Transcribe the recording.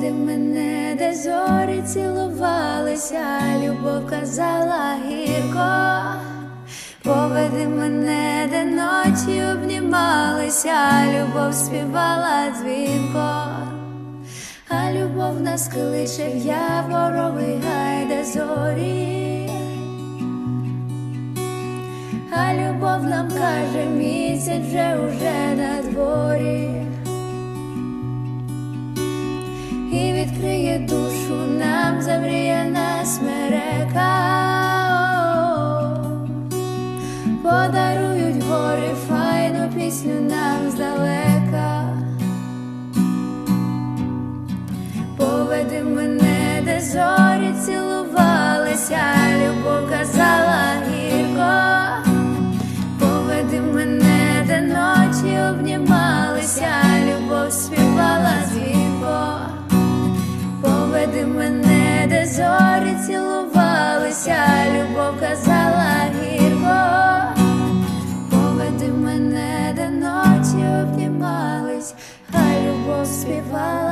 Поведи мене, де зорі цілувалися, любов казала гірко. Поведи мене, де ночі обнімалися, любов співала дзвінко, а любов нас кличе в яворовий гай, де зорі, а любов нам каже, місяць вже уже відкриє душу нам замріяна смерека. Подарують гори файну пісню нам здалека. Поведи мене, де зорі цілувалися, любов казала гірко. Поведи мене, де ночі обнімалися, зорі цілувалися, любов казала гірко, поведи мене, де ночі обнімались, а любов співала.